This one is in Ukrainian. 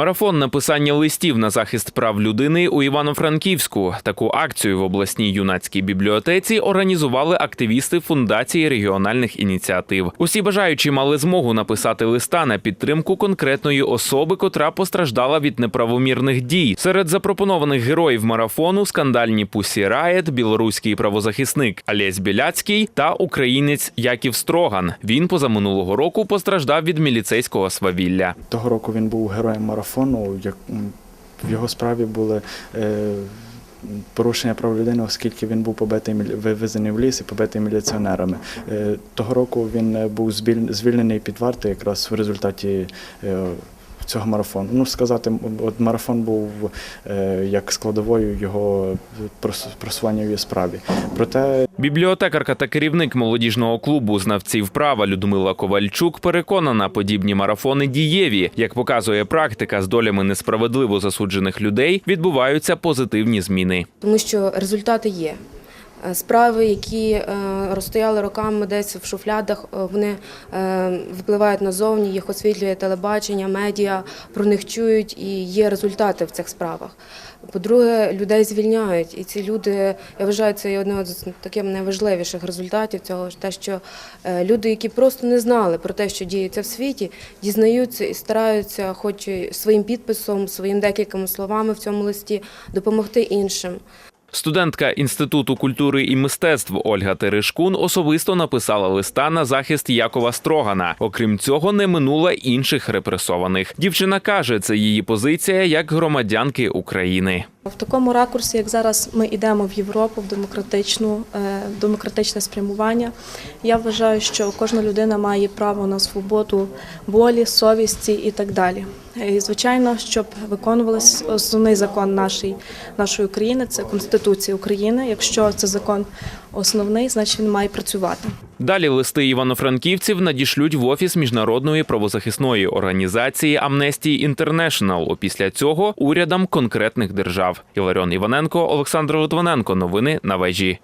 Марафон написання листів на захист прав людини у Івано-Франківську. Таку акцію в обласній юнацькій бібліотеці організували активісти фундації регіональних ініціатив. Усі бажаючі мали змогу написати листа на підтримку конкретної особи, котра постраждала від неправомірних дій. Серед запропонованих героїв марафону скандальні Пусі Раєт, білоруський правозахисник Олесь Біляцький та українець Яків Строган. Він позаминулого року постраждав від міліцейського свавілля. Того року він був героєм марафону. Як в його справі були е, порушення прав людини, оскільки він був побитий вивезений в ліс і побитий міліціонерами. Е, того року він е, був звільнений під вартою якраз в результаті. Цього марафону. Ну, сказати, от марафон був е, як складовою його прос- просування в справі. Проте Бібліотекарка та керівник молодіжного клубу знавців права Людмила Ковальчук переконана, подібні марафони дієві. Як показує практика з долями несправедливо засуджених людей, відбуваються позитивні зміни. тому що результати є. Е, Справи, які е, розстояли роками десь в шуфлядах, е, вони випливають назовні, їх освітлює телебачення, медіа, про них чують і є результати в цих справах. По-друге, людей звільняють, і ці люди, я вважаю, це є одне з таких найважливіших результатів цього те, що люди, які просто не знали про те, що діється в світі, дізнаються і стараються, хоч своїм підписом, своїм декількома словами в цьому листі допомогти іншим. Студентка Інституту культури і мистецтв Ольга Терешкун особисто написала листа на захист Якова Строгана. Окрім цього, не минула інших репресованих. Дівчина каже, це її позиція як громадянки України. В такому ракурсі, як зараз ми йдемо в Європу, в демократичну, е, в демократичне спрямування, я вважаю, що кожна людина має право на свободу волі, совісті і так далі. І, звичайно, щоб виконувалися основний закон нашої, нашої країни, це Конституція України. Якщо це закон основний, значить він має працювати. Далі листи івано-франківців надішлють в офіс міжнародної правозахисної організації Amnesty International. Після цього урядам конкретних держав. Іларіон Іваненко, Олександр Литвиненко. Новини на вежі.